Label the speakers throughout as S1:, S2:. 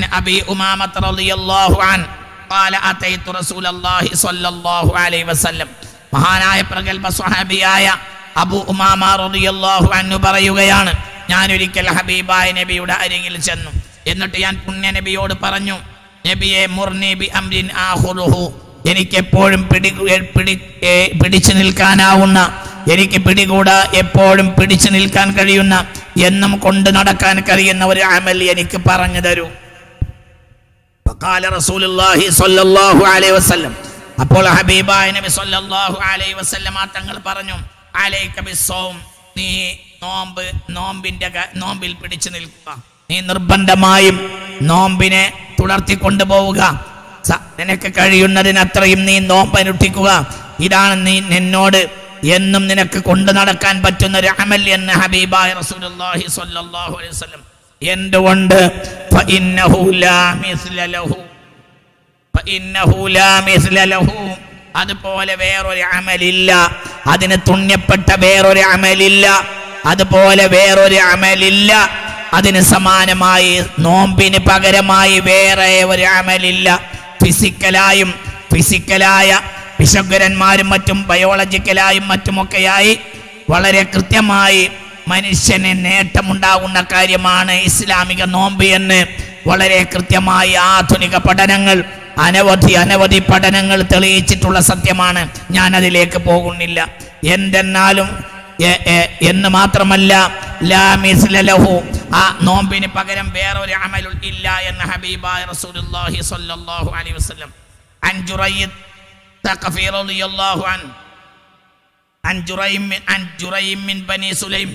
S1: عن أبي أمامة رضي الله عنه قال أتيت رسول الله صلى الله عليه وسلم മഹാനായ പ്രഗത്ഭ സ്വഹാബിയായ അബു ഉമാമ റളിയല്ലാഹു അൻഹു പറയുകയാണ് ഞാൻ ഒരിക്കൽ ഹബീബായ നബിയുടെ അരികിൽ ചെന്നു എന്നിട്ട് ഞാൻ പുണ്യ നബിയോട് പറഞ്ഞു നബിയെ മുർനി ബി അംരിൻ ആഖുറുഹു എനിക്ക് എപ്പോഴും പിടി പിടി ഏ, പിടിച്ചു നിൽക്കാനാവുന്ന എനിക്ക് പിടികൂടാ എപ്പോഴും പിടിച്ചു നിൽക്കാൻ കഴിയുന്ന എന്നും കൊണ്ട് നടക്കാൻ കഴിയുന്ന ഒരു അമൽ എനിക്ക് പറഞ്ഞു തരൂ കാല റസൂലുള്ളാഹി സ്വല്ലല്ലാഹു അലൈഹി വസല്ലം അപ്പോൾ ഹബീബായ നബി സ്വല്ലല്ലാഹു അലൈഹി വസല്ലം തങ്ങൾ പറഞ്ഞു അലൈക ബിസ്സൗം. നീ നോമ്പ് നോമ്പിന്റെ നോമ്പിൽ പിടിച്ചു നിൽക്കുക. നീ നിർബന്ധമായും നോമ്പിനെ തുടർത്തി കൊണ്ടുപോവുക. നിനക്ക് കഴിയുന്നതിനത്രയും നീ നോമ്പ് അനുഷ്ഠിക്കുക. ഇതാണ് നീ നിന്നോട് എന്നും നിനക്ക് കൊണ്ടു നടക്കാൻ പറ്റുന്ന ഒരു അമൽ എന്ന് ഹബീബായ റസൂലുള്ളാഹി സ്വല്ലല്ലാഹു അലൈഹി വസല്ലം എന്തുകൊണ്ട്? അതുപോലെ വേറൊരു അമലില്ല. അതിന് തുണ്യപ്പെട്ട വേറൊരു അമലില്ല. അതുപോലെ വേറൊരു അമലില്ല. അതിന് സമാനമായി നോമ്പിന് പകരമായി വേറെ ഒരു അമലില്ല. ഫിസിക്കലായും ഫിസിക്കലായ വിശങ്കരന്മാരും മറ്റും ബയോളജിക്കലായും മറ്റുമൊക്കെയായി വളരെ കൃത്യമായി മനുഷ്യന് നേട്ടമുണ്ടാകുന്ന കാര്യമാണ് ഇസ്ലാമിക നോമ്പ് എന്ന്. വളരെ കൃത്യമായി ആധുനിക പഠനങ്ങൾ അനവധി അനവധി പഠനങ്ങൾ തെളിയിച്ചിട്ടുള്ള സത്യമാണ്. ഞാൻ അതിലേക്ക് പോകുന്നില്ല. എന്തെന്നാലും എന്ന് മാത്രമല്ല ലഹു. ആ നോമ്പിന് പകരം വേറൊരു അമലുൽ ഇല്ല എന്ന് ഹബീബായ റസൂലുള്ളാഹി സ്വല്ലല്ലാഹു അലൈഹി വസല്ലം. അൻ ജുറൈദ് തഖഫീർ റളിയല്ലാഹു അൻ അൻ ജുറൈം അൻ ജുറൈം ബനി സുലൈം.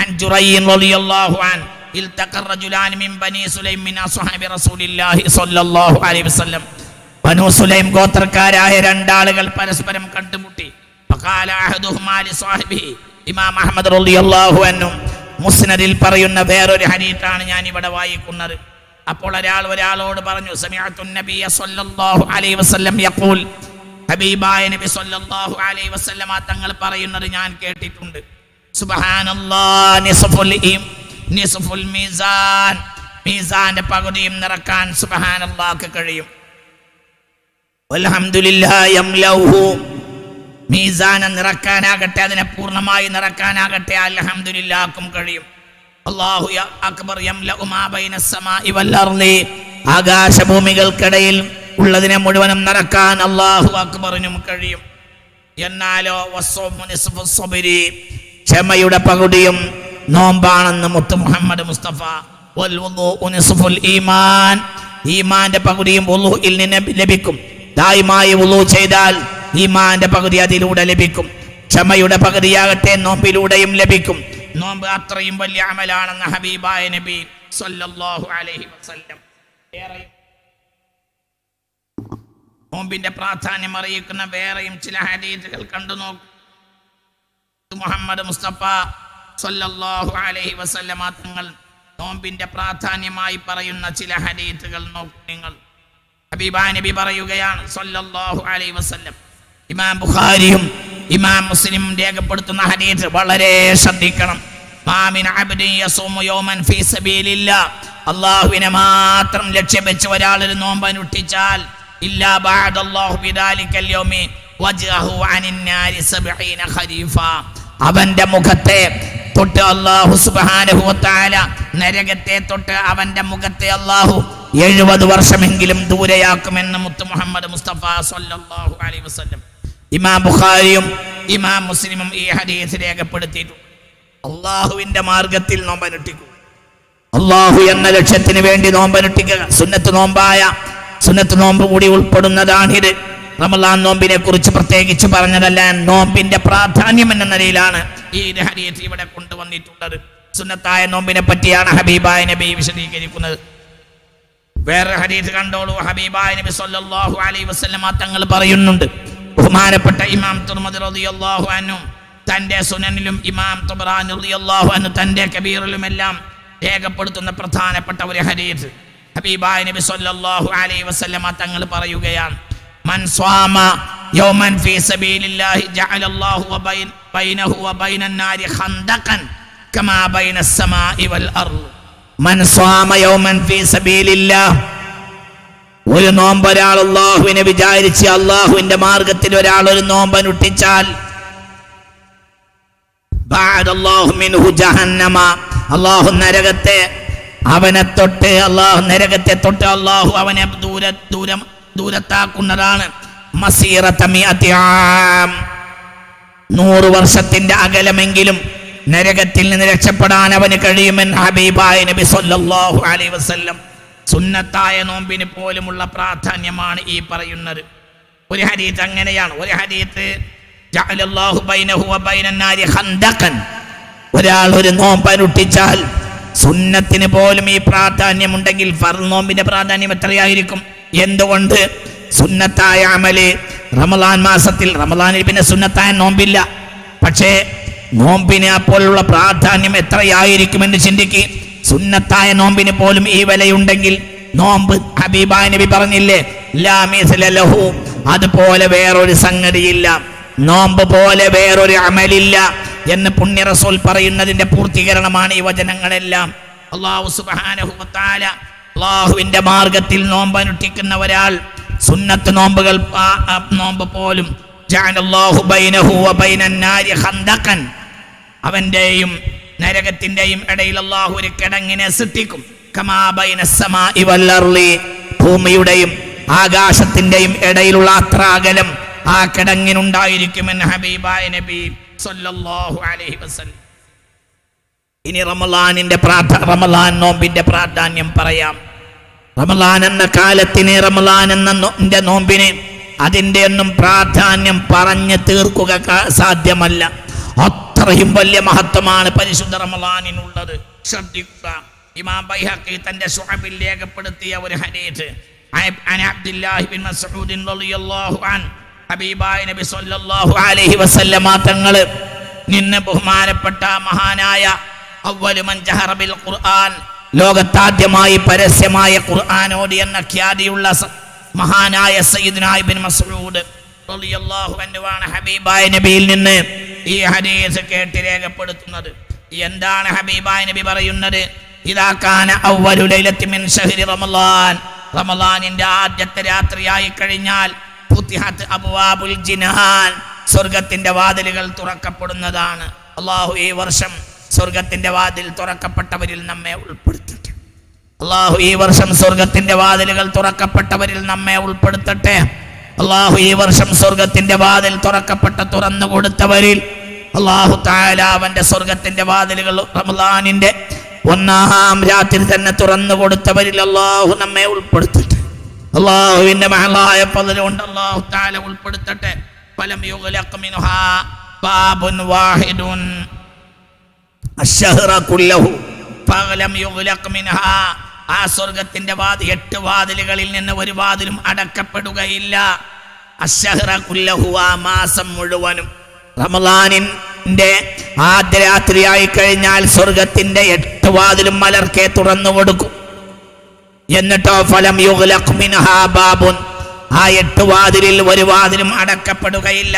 S1: عن جريم رضي الله عنه التقى الرجلان من بني سليم من أصحاب رسول الله صلى الله عليه وسلم ബനു സുലൈം ഗോത്രക്കാരായ രണ്ടാളുകൾ പരസ്പരം കണ്ടുമുട്ടി فقال أحدهما لصاحبه ഇമാം അഹ്മദ് റളിയല്ലാഹു അൻഹു മുസ്നദിൽ പറയുന്ന വേറൊരു ഹദീത്താണ് ഞാൻ ഇവിടെ വായിക്കുന്നത് അപ്പോൾ ഒരാൾ ഒരാളോട് പറഞ്ഞു സമിഅത്തു നബിയ സ്വല്ലല്ലാഹു അലൈഹി വസല്ലം യഖൂൽ ഹബീബായ നബി സല്ലല്ലാഹു അലൈഹി വസല്ലമ തങ്ങൾ പറയുന്നത് ഞാൻ കേട്ടിട്ടുണ്ട് മീസാൻ. മീസാന്റെ പകുതിയും നിറക്കാൻ സുബഹാനല്ലാക്ക് കഴിയും. മീസാനെ നിറക്കാനാകട്ടെ അതിനെ പൂർണമായി നിറക്കാനാകട്ടെ അലഹമുല്ലാക്കും കഴിയും. അല്ലാഹു അക്ബർ ആകാശഭൂമികൾക്കിടയിൽ ഉള്ളതിനെ മുഴുവനും നിറക്കാൻ അള്ളാഹു അക്ബറിനും കഴിയും. എന്നാലോ ക്ഷമയുടെ പകുതിയും നോമ്പാണെന്ന് മുത്തു മുഹമ്മദ് മുസ്തഫ. ഈമാൻ. ഈമാന്റെ പകുതിയും വുളൂഇൽ നിന്ന് ലഭിക്കും. ദായിമായി വുളൂ ചെയ്താൽ ഈമാന്റെ പകുതി അതിലൂടെ ലഭിക്കും. ക്ഷമയുടെ പകുതിയാകട്ടെ നോമ്പിലൂടെയും ലഭിക്കും. നോമ്പ് അത്രയും വലിയ അമലാണെന്ന് ഹബീബായ നബി സല്ലല്ലാഹു അലൈഹി വസല്ലം ഏറെയും നോമ്പിന്റെ പ്രാധാന്യം അറിയിക്കുന്ന വേറെയും ചില ഹദീസുകൾ കണ്ടു നോക്കും. മുഹമ്മദ് മുസ്തഫ സല്ലല്ലാഹു അലൈഹി വസല്ലമ തങ്ങൾ നോമ്പിന്റെ പ്രാധാന്യമായി പറയുന്ന ചില ഹരീത്തുകൾ നോക്കും നിങ്ങൾ. ഹബീബാ നബി പറയുകയാണ് സല്ലല്ലാഹു അലൈഹി വസല്ലം. ഇമാം ബുഖാരിയും ഇമാം മുസ്ലിം രേഖപ്പെടുത്തുന്ന ഹദീസ് വളരെ ശ്രദ്ധിക്കണം. മാമിൻ അബ്ദിൻ യസൂമു യൗമൻ ഫീ സബീലില്ലാ അല്ലാഹുവിനെ മാത്രം ലക്ഷ്യം ഒരാൾ ഒരു നോമ്പ് അനുഷ്ഠിച്ചാൽ ഇല്ലാ ബഅദല്ലാഹു ബിദാലിക്കൽ യൗമി വജ്ഹഹു അനിൻ നാരി സബ്ഈന ഖരീഫ. അവന്റെ മുഖത്തെ തൊട്ട് അള്ളാഹു സുബ്ഹാനഹു വതആല നരകത്തെ തൊട്ട് അവന്റെ മുഖത്തെ അള്ളാഹു എഴുപത് വർഷമെങ്കിലും ദൂരെയാക്കുമെന്ന് മുത്തു മുഹമ്മദ് മുസ്തഫ സല്ലല്ലാഹു അലൈഹി വസ്ലം ഇമാം ബുഖാരിയും ഇമാം മുസ്ലിമും ഈ ഹദീസ് രേഖപ്പെടുത്തിയിട്ടുണ്ട്. അള്ളാഹുവിന്റെ മാർഗത്തിൽ നോമ്പനുട്ടിക്കും അള്ളാഹു എന്ന ലക്ഷ്യത്തിന് വേണ്ടി നോമ്പനുട്ടിക്കുക സുന്നത്ത് നോമ്പായ സുന്നത്ത് നോമ്പ് കൂടി ഉൾപ്പെടുന്നതാണിത് റമലാൻ നോമ്പിനെ കുറിച്ച് പ്രത്യേകിച്ച് പറഞ്ഞതല്ല നോമ്പിന്റെ പ്രാധാന്യം എന്ന നിലയിലാണ് ഈ ഹദീസ് ഇവിടെ കൊണ്ടുവന്നിട്ടുള്ളത്. സുന്നത്തായ നോമ്പിനെ പറ്റിയാണ് ഹബീബായ നബി വിശദീകരിക്കുന്നത്. വേറെ ഹരീത് കണ്ടോളൂ. ഹബീബായ നബി സല്ലല്ലാഹു അലൈഹി വസല്ലമ തങ്ങൾ പറയുന്നുണ്ട്. ബഹുമാനപ്പെട്ട ഇമാം തുർമദി റളിയല്ലാഹു അൻഹു തന്റെ സുനനിലും ഇമാം തുബ്രാനി റളിയല്ലാഹു അൻഹു തന്റെ കബീറിലും എല്ലാം രേഖപ്പെടുത്തുന്ന പ്രധാനപ്പെട്ട ഒരു ഹരീത് ഹബീബായ നബി സല്ലല്ലാഹു അലൈഹി വസല്ലമ തങ്ങൾ പറയുകയാണ് മൻ സ്വാമ യൗമൻ ഫീ സബീലില്ലാഹി ജഅലല്ലാഹു വബൈൻ ബൈനഹു വബൈനൻ നാരി ഖന്ദഖൻ കമാ ബൈന السماء والأرض മൻ സ്വാമ യൗമൻ ഫീ സബീലില്ലാഹ് ഒരു നോമ്പ് ഒരാൾ അള്ളാഹുവിനെ വിചാരിച്ച് അള്ളാഹുവിന്റെ മാർഗത്തിൽ ഒരാൾ ഒരു നോമ്പനുഷ്ഠിച്ചാൽ ബഅദല്ലാഹു മിൻഹു ജഹന്നമ അള്ളാഹു നരകത്തെ അവനെ തൊട്ട് അള്ളാഹു നരകത്തെ തൊട്ട് അള്ളാഹു അവനെ ദൂര ദൂരം ദൂരത്താക്കുന്നതാണ്. നൂറ് വർഷത്തിന്റെ അകലമെങ്കിലും നരകത്തിൽ നിന്ന് രക്ഷപ്പെടാൻ അവന് കഴിയുമെന്ന് ഹബീബായ നബി സല്ലല്ലാഹു അലൈഹി വസല്ലം സുന്നത്തായ നോമ്പിന് പോലുമുള്ള പ്രാധാന്യമാണ് ഈ പറയുന്നത്. ഒരു ഹരീത്ത് അങ്ങനെയാണ്. ഒരു ഹരീത്ത് ഒരാൾ ഒരു നോമ്പ് അനുഷ്ഠിച്ചാൽ സുന്നത്തിന് പോലും ഈ പ്രാധാന്യമുണ്ടെങ്കിൽ ഫർ നോമ്പിന്റെ പ്രാധാന്യം എത്രയായിരിക്കും? എന്തുകൊണ്ട് സുന്നത്തായ അമൽ റമലാൻ മാസത്തിൽ റമലാനിൽ പിന്നെ സുന്നത്തായ നോമ്പില്ല. പക്ഷേ നോമ്പിനെ അപ്പോഴുള്ള പ്രാധാന്യം എത്രയായിരിക്കുമെന്ന് ചിന്തിക്ക്. സുന്നത്തായ നോമ്പിന് പോലും ഈ വിലയുണ്ടെങ്കിൽ നോമ്പ് ഹബീബായ നബി പറഞ്ഞില്ലേ ലഹു അതുപോലെ വേറൊരു സംഗതിയില്ല. നോമ്പ് പോലെ വേറൊരു അമലില്ല എന്ന് പുണ്യ റസൂൽ പറയുന്നതിന്റെ പൂർത്തീകരണമാണ് ഈ വചനങ്ങളെല്ലാം. അള്ളാഹു സുബ്ഹാനഹു വ തആല അള്ളാഹുവിന്റെ മാർഗത്തിൽ നോമ്പ് അനുഷ്ഠിക്കുന്ന ഒരാൾ സുന്നത്ത് നോമ്പുകൾ നോമ്പ് പോലും അവന്റെയും നരകത്തിന്റെയും ഇടയിൽ അള്ളാഹു ഒരു കിടങ്ങിനെ സൃഷ്ടിക്കും. ഭൂമിയുടെയും ആകാശത്തിന്റെയും ഇടയിലുള്ള അത്ര അകലം ആ കിടങ്ങിനുണ്ടായിരിക്കുമെന്ന് ഹബീബായ നബി സല്ലല്ലാഹു അലൈഹി വസല്ലം. ഇനി റമലാനിന്റെ പ്രാർത്ഥ റമലാൻ നോമ്പിന്റെ പ്രാധാന്യം പറയാം. റമലാൻ എന്ന കാലത്തിന് റമലാൻ എന്ന നോമ്പിനെ അതിന്റെ ഒന്നും പ്രാധാന്യം പറഞ്ഞു തീർക്കുക സാധ്യമല്ല. അത്രയും വലിയ മഹത്വമാണ് പരിശുദ്ധ റമലാനിനുള്ളത്. ശ്രദ്ധിക്കുക. ഇമാം ബൈഹഖി തന്റെ സുഹബിൽ രേഖപ്പെടുത്തിയ ഒരു ഹദീസ്. തങ്ങൾ നിന്ന് ബഹുമാനപ്പെട്ട മഹാനായ അവ്വലു മൻ ജഹറ ബിൽ ഖുർആൻ ലോകത്താദ്യമായി പരസ്യമായ ഖുർആൻ ഓടി എന്ന ഖ്യാതിയുള്ള മഹാനായ സയ്യിദ്ന ഇബ്നു മസ്ഊദ് റളിയല്ലാഹു അൻഹുവാണ് ഹബീബായ നബിയിൽ നിന്ന് ഈ ഹദീസ് കേട്ട് രേഖപ്പെടുത്തുന്നത്. എന്താണ് ഹബീബായ നബി പറയുന്നത്? ഇതാക്കാന കാന അവ്വലു ലൈലത്തി മിൻ ശഹ്രി റമളാൻ റമളാനിന്റെ ആദ്യത്തെ രാത്രിയായി കഴിഞ്ഞാൽ ഫുത്തിഹത്ത് അബ്വാബുൽ ജിനാൻ സ്വർഗത്തിന്റെ വാതിലുകൾ തുറക്കപ്പെടുന്നതാണ്. അള്ളാഹു ഈ വർഷം സ്വർഗത്തിന്റെ വാതിൽ തുറക്കപ്പെട്ടവരിൽ നമ്മെ ഉൾപ്പെടുത്തട്ടെ. അള്ളാഹു ഈ വർഷം സ്വർഗത്തിന്റെ വാതിലുകൾ തുറക്കപ്പെട്ടവരിൽ നമ്മെ ഉൾപ്പെടുത്തട്ടെ. അള്ളാഹു ഈ വർഷം സ്വർഗത്തിന്റെ വാതിൽ തുറക്കപ്പെട്ട തുറന്നു കൊടുത്തവരിൽ അള്ളാഹു താല അവന്റെ സ്വർഗത്തിന്റെ വാതിലുകൾ റമലാനിന്റെ ഒന്നാം രാത്രി തന്നെ തുറന്നു കൊടുത്തവരിൽ അള്ളാഹു നമ്മെ ഉൾപ്പെടുത്തട്ടെ. അള്ളാഹുവിന്റെ മഹളായ പതിലുകൊണ്ട് അള്ളാഹു താല ഉൾപ്പെടുത്തട്ടെ. ഫലം യുഗ്ലഖ് മിൻഹാ ബാബുൻ വാഹിദുൻ. ആ സ്വർഗത്തിന്റെ വാതിൽ എട്ട് വാതിലുകളിൽ നിന്ന് ഒരു വാതിലും അടക്കപ്പെടുകയില്ല. ആ മാസം മുഴുവനും. റമലാനിന്റെ ആദ്യ രാത്രിയായി കഴിഞ്ഞാൽ സ്വർഗത്തിന്റെ എട്ട് വാതിലും മലർക്കെ തുറന്നു കൊടുക്കും. എന്നിട്ടോ ഫലം യുഗ്ലഖ് മിൻഹാ ബാബുൻ. ആ എട്ട് വാതിലിൽ ഒരു വാതിലും അടക്കപ്പെടുകയില്ല.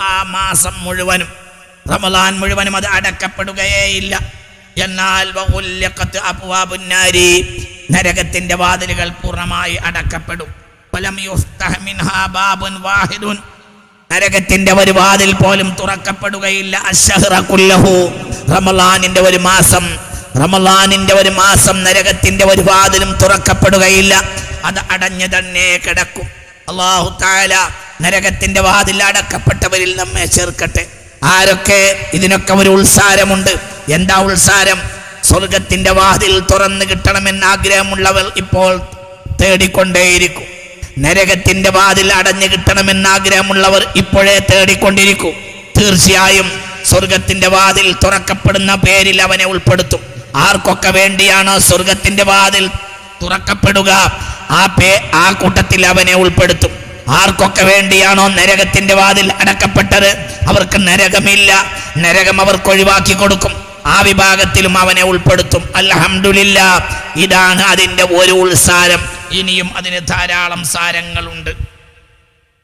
S1: ആ മാസം മുഴുവനും. റമലാൻ മുഴുവനും അത് അടക്കപ്പെടുകയേയില്ല. എന്നാൽ നരകത്തിന്റെ വാതിലുകൾ പൂർണമായി അടക്കപ്പെടും. വാഹിദുൻ. നരകത്തിന്റെ ഒരു വാതിൽ പോലും തുറക്കപ്പെടുകയില്ല. റമലാനിന്റെ ഒരു മാസം റമലാനിന്റെ ഒരു മാസം നരകത്തിന്റെ ഒരു വാതിലും തുറക്കപ്പെടുകയില്ല. അത് അടഞ്ഞു തന്നെ കിടക്കും. അള്ളാഹു താല നരകത്തിന്റെ വാതിൽ അടക്കപ്പെട്ടവരിൽ നമ്മെ ചേർക്കട്ടെ. ആരൊക്കെ ഇതിനൊക്കെ ഒരു ഉത്സാരമുണ്ട്? എന്താ ഉത്സാരം? സ്വർഗത്തിന്റെ വാതിൽ തുറന്നു കിട്ടണമെന്ന് ആഗ്രഹമുള്ളവർ ഇപ്പോൾ തേടിക്കൊണ്ടേയിരിക്കും. നരകത്തിന്റെ വാതിൽ അടഞ്ഞു കിട്ടണമെന്ന് ആഗ്രഹമുള്ളവർ ഇപ്പോഴേ തേടിക്കൊണ്ടിരിക്കും. തീർച്ചയായും സ്വർഗത്തിന്റെ വാതിൽ തുറക്കപ്പെടുന്ന പേരിൽ അവനെ ഉൾപ്പെടുത്തും. ആർക്കൊക്കെ വേണ്ടിയാണോ സ്വർഗത്തിന്റെ വാതിൽ തുറക്കപ്പെടുക? ആ പേ ആ കൂട്ടത്തിൽ അവനെ ഉൾപ്പെടുത്തും. ആർക്കൊക്കെ വേണ്ടിയാണോ നരകത്തിന്റെ വാതിൽ അടക്കപ്പെട്ടത്? അവർക്ക് നരകമില്ല. നരകം അവർക്ക് ഒഴിവാക്കി കൊടുക്കും. ആ വിഭാഗത്തിലും അവനെ ഉൾപ്പെടുത്തും. അൽഹംദുലില്ല. ഇതാണ് അതിന്റെ ഒരു ഉത്സാരം ഇനിയും അതിന് ധാരാളം സാരങ്ങളുണ്ട്.